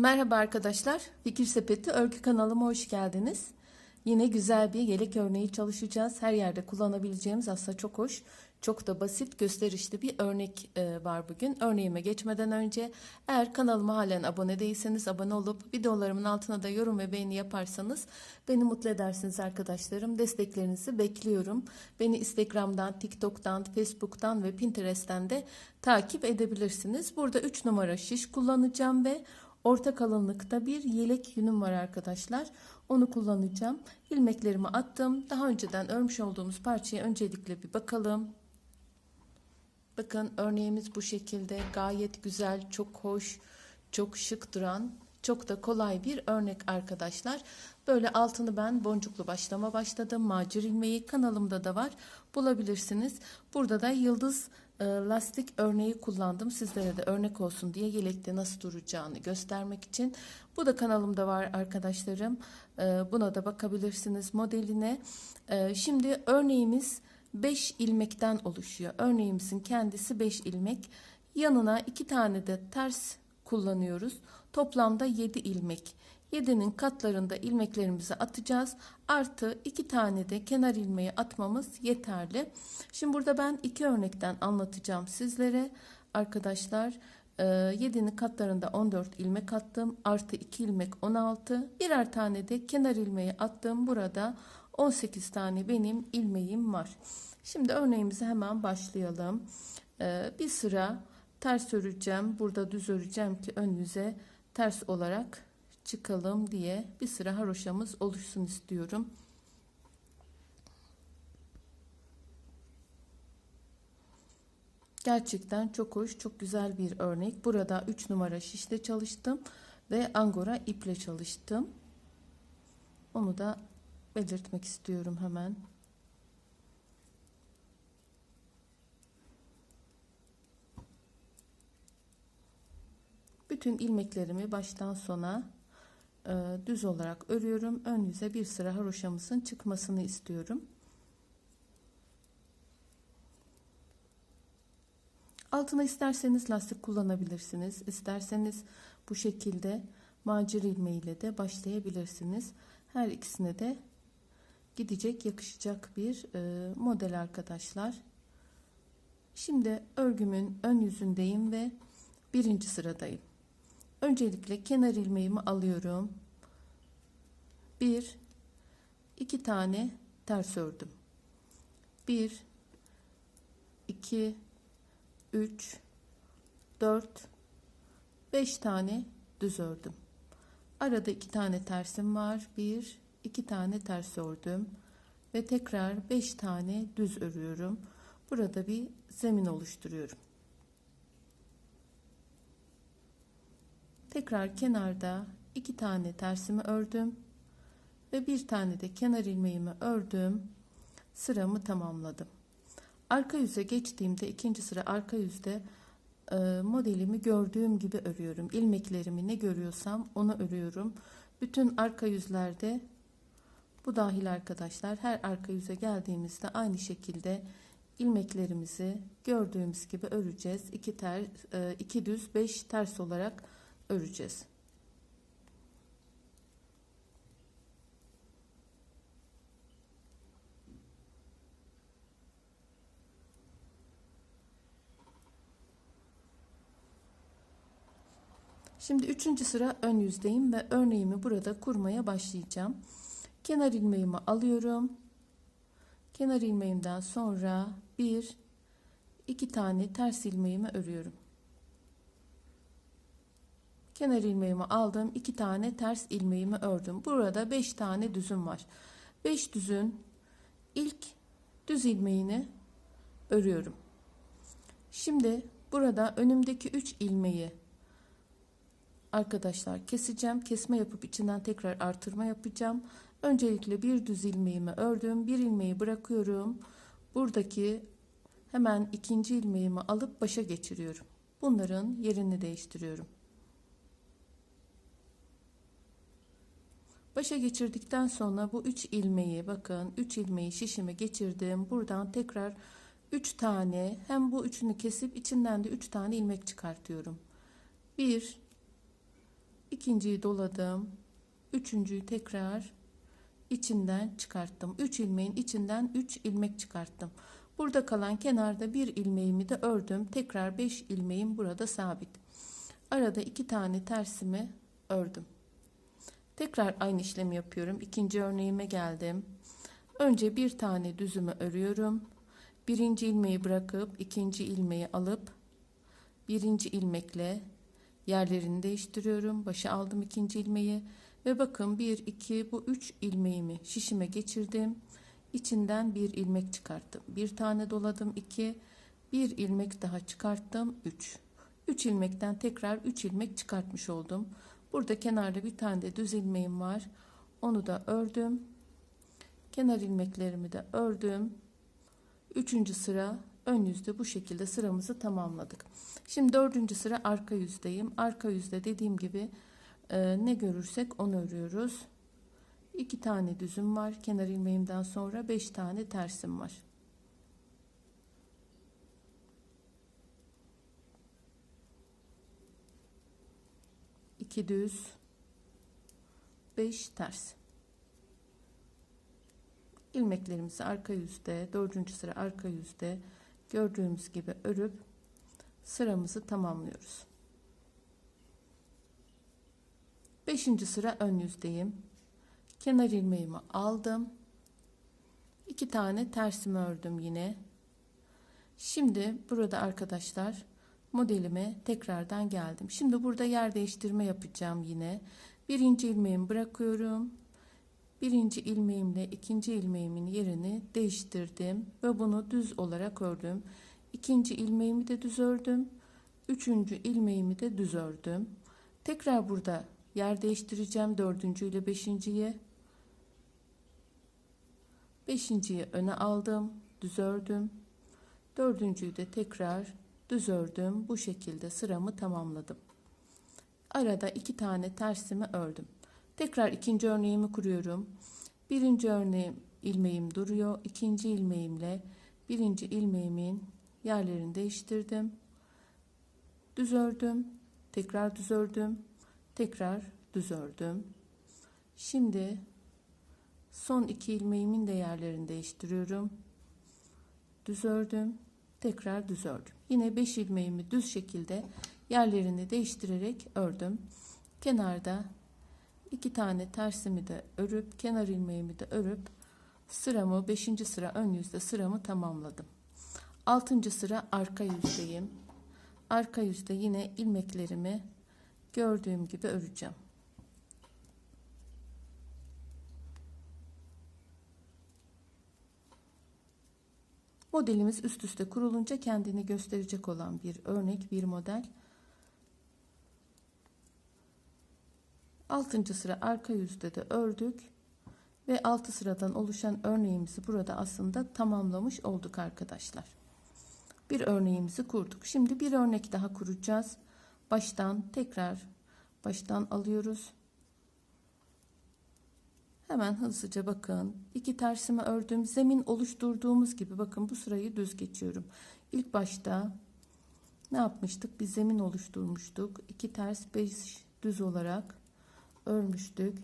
Merhaba arkadaşlar. Fikir Sepeti örgü kanalıma hoş geldiniz. Yine güzel bir yelek örneği çalışacağız. Her yerde kullanabileceğimiz aslında çok hoş, çok da basit, gösterişli bir örnek e, var bugün. Örneğime geçmeden önce eğer kanalıma halen abone değilseniz abone olup videolarımın altına da yorum ve beğeni yaparsanız beni mutlu edersiniz arkadaşlarım. Desteklerinizi bekliyorum. Beni Instagram'dan, TikTok'tan, Facebook'tan ve Pinterest'ten de takip edebilirsiniz. Burada 3 numara şiş kullanacağım ve Orta kalınlıkta bir yelek yünüm var arkadaşlar. Onu kullanacağım. İlmeklerimi attım. Daha önceden örmüş olduğumuz parçaya öncelikle bir bakalım. Bakın örneğimiz bu şekilde. Gayet güzel, çok hoş, çok şık duran, çok da kolay bir örnek arkadaşlar. Böyle altını ben boncuklu başlama başladım. Macir ilmeği kanalımda da var. Bulabilirsiniz. Burada da yıldız lastik örneği kullandım. Sizlere de örnek olsun diye yelekte nasıl duracağını göstermek için. Bu da kanalımda var arkadaşlarım. E, buna da bakabilirsiniz modeline. E, şimdi örneğimiz 5 ilmekten oluşuyor. Örneğimizin kendisi 5 ilmek. Yanına 2 tane de ters kullanıyoruz. Toplamda 7 ilmek. 7'nin katlarında ilmeklerimizi atacağız. Artı 2 tane de kenar ilmeği atmamız yeterli. Şimdi burada ben iki örnekten anlatacağım sizlere. Arkadaşlar 7'nin katlarında 14 ilmek attım. Artı 2 ilmek 16. Birer tane de kenar ilmeği attım. Burada 18 tane benim ilmeğim var. Şimdi örneğimize hemen başlayalım. Bir sıra ters öreceğim. Burada düz öreceğim ki ön yüze ters olarak çıkalım diye bir sıra haroşamız oluşsun istiyorum. Gerçekten çok hoş, çok güzel bir örnek. Burada 3 numara şişle çalıştım ve angora iple çalıştım. Onu da belirtmek istiyorum hemen. Bütün ilmeklerimi baştan sona düz olarak örüyorum. Ön yüze bir sıra haroşamızın çıkmasını istiyorum. Altına isterseniz lastik kullanabilirsiniz. İsterseniz bu şekilde macir ilmeğiyle de başlayabilirsiniz. Her ikisine de gidecek yakışacak bir e, model arkadaşlar. Şimdi örgümün ön yüzündeyim ve birinci sıradayım. Öncelikle kenar ilmeğimi alıyorum. Bir, iki tane ters ördüm. Bir, iki, üç, dört, beş tane düz ördüm. Arada iki tane tersim var. Bir, iki tane ters ördüm. Ve tekrar beş tane düz örüyorum. Burada bir zemin oluşturuyorum. Tekrar kenarda iki tane tersimi ördüm ve bir tane de kenar ilmeğimi ördüm. Sıramı tamamladım. Arka yüze geçtiğimde ikinci sıra arka yüzde e, modelimi gördüğüm gibi örüyorum. İlmeklerimi ne görüyorsam onu örüyorum. Bütün arka yüzlerde bu dahil arkadaşlar her arka yüze geldiğimizde aynı şekilde ilmeklerimizi gördüğümüz gibi öreceğiz. İki ter, e, iki düz, beş ters olarak öreceğiz. Şimdi üçüncü sıra ön yüzdeyim ve örneğimi burada kurmaya başlayacağım. Kenar ilmeğimi alıyorum. Kenar ilmeğimden sonra bir, iki tane ters ilmeğimi örüyorum. Kenar ilmeğimi aldım. iki tane ters ilmeğimi ördüm. Burada beş tane düzüm var. Beş düzün ilk düz ilmeğini örüyorum. Şimdi burada önümdeki üç ilmeği arkadaşlar keseceğim. Kesme yapıp içinden tekrar artırma yapacağım. Öncelikle bir düz ilmeğimi ördüm. Bir ilmeği bırakıyorum. Buradaki hemen ikinci ilmeğimi alıp başa geçiriyorum. Bunların yerini değiştiriyorum. Başa geçirdikten sonra bu 3 ilmeği bakın 3 ilmeği şişime geçirdim. Buradan tekrar 3 tane hem bu üçünü kesip içinden de 3 tane ilmek çıkartıyorum. 1 ikinciyi doladım. Üçüncüyü tekrar içinden çıkarttım. 3 ilmeğin içinden 3 ilmek çıkarttım. Burada kalan kenarda bir ilmeğimi de ördüm. Tekrar 5 ilmeğim burada sabit. Arada iki tane tersimi ördüm. Tekrar aynı işlemi yapıyorum. İkinci örneğime geldim. Önce bir tane düzümü örüyorum. Birinci ilmeği bırakıp ikinci ilmeği alıp birinci ilmekle yerlerini değiştiriyorum. Başa aldım ikinci ilmeği ve bakın 1 2 bu 3 ilmeğimi şişime geçirdim. İçinden bir ilmek çıkarttım. Bir tane doladım 2 bir ilmek daha çıkarttım 3. 3 ilmekten tekrar 3 ilmek çıkartmış oldum. Burada kenarda bir tane de düz ilmeğim var. Onu da ördüm. Kenar ilmeklerimi de ördüm. Üçüncü sıra ön yüzde bu şekilde sıramızı tamamladık. Şimdi dördüncü sıra arka yüzdeyim. Arka yüzde dediğim gibi e, ne görürsek onu örüyoruz. İki tane düzüm var. Kenar ilmeğimden sonra beş tane tersim var. İki düz, beş ters. ilmeklerimizi arka yüzde, dördüncü sıra arka yüzde gördüğümüz gibi örüp sıramızı tamamlıyoruz. Beşinci sıra ön yüzdeyim. Kenar ilmeğimi aldım. iki tane tersimi ördüm yine. Şimdi burada arkadaşlar modelime tekrardan geldim. Şimdi burada yer değiştirme yapacağım yine. Birinci ilmeğimi bırakıyorum. Birinci ilmeğimle ikinci ilmeğimin yerini değiştirdim ve bunu düz olarak ördüm. İkinci ilmeğimi de düz ördüm. Üçüncü ilmeğimi de düz ördüm. Tekrar burada yer değiştireceğim dördüncü ile beşinciye. Beşinciyi öne aldım, düz ördüm. Dördüncüyü de tekrar düz ördüm. Bu şekilde sıramı tamamladım. Arada iki tane tersimi ördüm. Tekrar ikinci örneğimi kuruyorum. Birinci örneğim ilmeğim duruyor. İkinci ilmeğimle birinci ilmeğimin yerlerini değiştirdim. Düz ördüm. Tekrar düz ördüm. Tekrar düz ördüm. Şimdi son iki ilmeğimin de yerlerini değiştiriyorum. Düz ördüm. Tekrar düz ördüm. Yine 5 ilmeğimi düz şekilde yerlerini değiştirerek ördüm. Kenarda iki tane tersimi de örüp kenar ilmeğimi de örüp sıramı 5. sıra ön yüzde sıramı tamamladım. 6. sıra arka yüzdeyim. Arka yüzde yine ilmeklerimi gördüğüm gibi öreceğim. Modelimiz üst üste kurulunca kendini gösterecek olan bir örnek, bir model. 6. sıra arka yüzde de ördük ve 6 sıradan oluşan örneğimizi burada aslında tamamlamış olduk arkadaşlar. Bir örneğimizi kurduk. Şimdi bir örnek daha kuracağız. Baştan tekrar baştan alıyoruz. Hemen hızlıca bakın. İki tersimi ördüm. Zemin oluşturduğumuz gibi bakın bu sırayı düz geçiyorum. İlk başta ne yapmıştık? Bir zemin oluşturmuştuk. İki ters beş düz olarak örmüştük.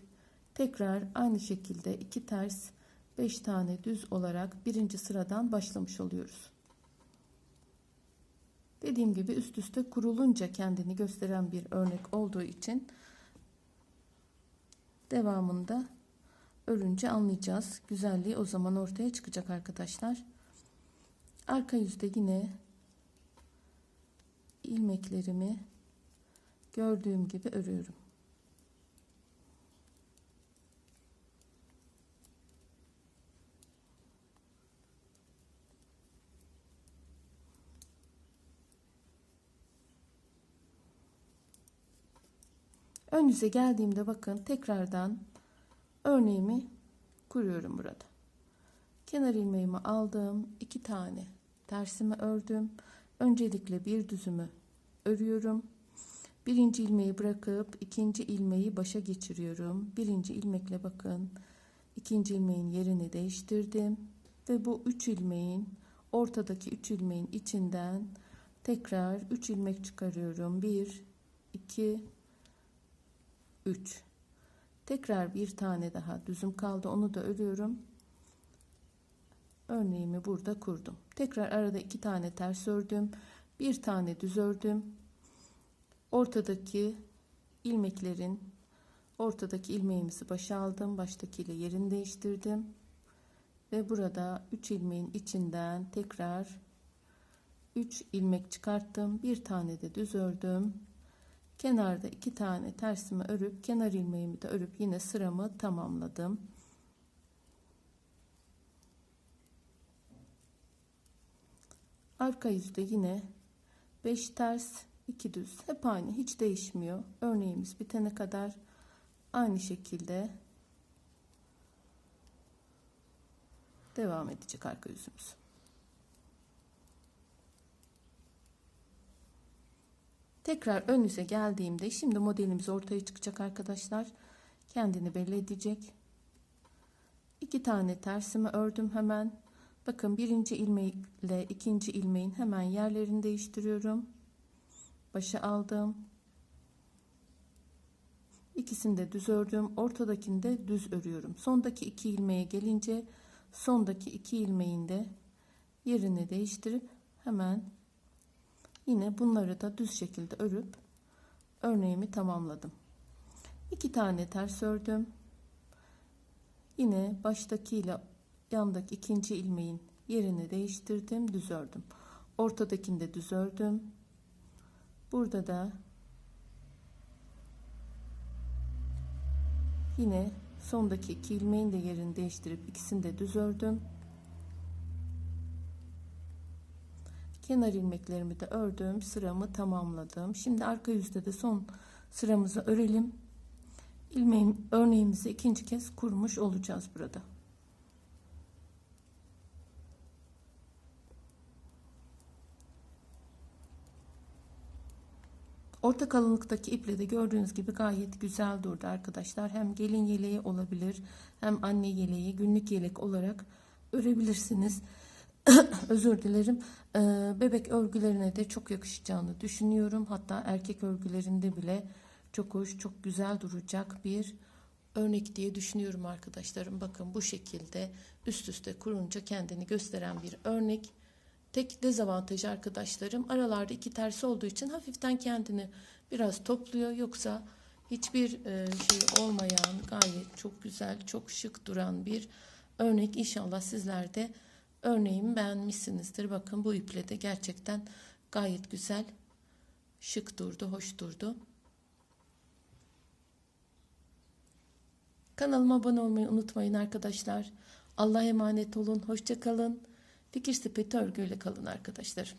Tekrar aynı şekilde iki ters beş tane düz olarak birinci sıradan başlamış oluyoruz. Dediğim gibi üst üste kurulunca kendini gösteren bir örnek olduğu için devamında örünce anlayacağız. Güzelliği o zaman ortaya çıkacak arkadaşlar. Arka yüzde yine ilmeklerimi gördüğüm gibi örüyorum. Ön yüze geldiğimde bakın tekrardan örneğimi kuruyorum burada. Kenar ilmeğimi aldım. iki tane tersimi ördüm. Öncelikle bir düzümü örüyorum. Birinci ilmeği bırakıp ikinci ilmeği başa geçiriyorum. Birinci ilmekle bakın. ikinci ilmeğin yerini değiştirdim. Ve bu üç ilmeğin ortadaki üç ilmeğin içinden tekrar üç ilmek çıkarıyorum. Bir, iki, 3 tekrar bir tane daha düzüm kaldı onu da örüyorum. Örneğimi burada kurdum. Tekrar arada iki tane ters ördüm bir tane düz ördüm. Ortadaki ilmeklerin ortadaki ilmeğimizi başa aldım baştakiyle yerini değiştirdim. Ve burada 3 ilmeğin içinden tekrar 3 ilmek çıkarttım bir tane de düz ördüm kenarda iki tane tersimi örüp kenar ilmeğimi de örüp yine sıramı tamamladım. Arka yüzde yine 5 ters 2 düz. Hep aynı hiç değişmiyor. Örneğimiz bitene kadar aynı şekilde devam edecek arka yüzümüz Tekrar ön yüze geldiğimde şimdi modelimiz ortaya çıkacak arkadaşlar. Kendini belli edecek. İki tane tersimi ördüm hemen. Bakın birinci ilmekle ikinci ilmeğin hemen yerlerini değiştiriyorum. Başa aldım. İkisini de düz ördüm. Ortadakini de düz örüyorum. Sondaki iki ilmeğe gelince sondaki iki ilmeğin de yerini değiştirip hemen Yine bunları da düz şekilde örüp örneğimi tamamladım. İki tane ters ördüm. Yine baştakiyle yandaki ikinci ilmeğin yerini değiştirdim, düz ördüm. Ortadakini de düz ördüm. Burada da yine sondaki iki ilmeğin de yerini değiştirip ikisini de düz ördüm. Kenar ilmeklerimi de ördüm sıramı tamamladım şimdi arka yüzde de son sıramızı örelim ilmeğim örneğimizi ikinci kez kurmuş olacağız burada Orta kalınlıktaki iple de gördüğünüz gibi gayet güzel durdu arkadaşlar. Hem gelin yeleği olabilir hem anne yeleği günlük yelek olarak örebilirsiniz. özür dilerim. Ee, bebek örgülerine de çok yakışacağını düşünüyorum. Hatta erkek örgülerinde bile çok hoş çok güzel duracak bir örnek diye düşünüyorum arkadaşlarım. Bakın bu şekilde üst üste kurunca kendini gösteren bir örnek. Tek dezavantajı arkadaşlarım aralarda iki tersi olduğu için hafiften kendini biraz topluyor. Yoksa hiçbir e, şey olmayan gayet çok güzel çok şık duran bir örnek. İnşallah sizler de Örneğimi beğenmişsinizdir. Bakın bu iple de gerçekten gayet güzel, şık durdu, hoş durdu. Kanalıma abone olmayı unutmayın arkadaşlar. Allah'a emanet olun. Hoşça kalın. Fikir sepeti örgüyle kalın arkadaşlar.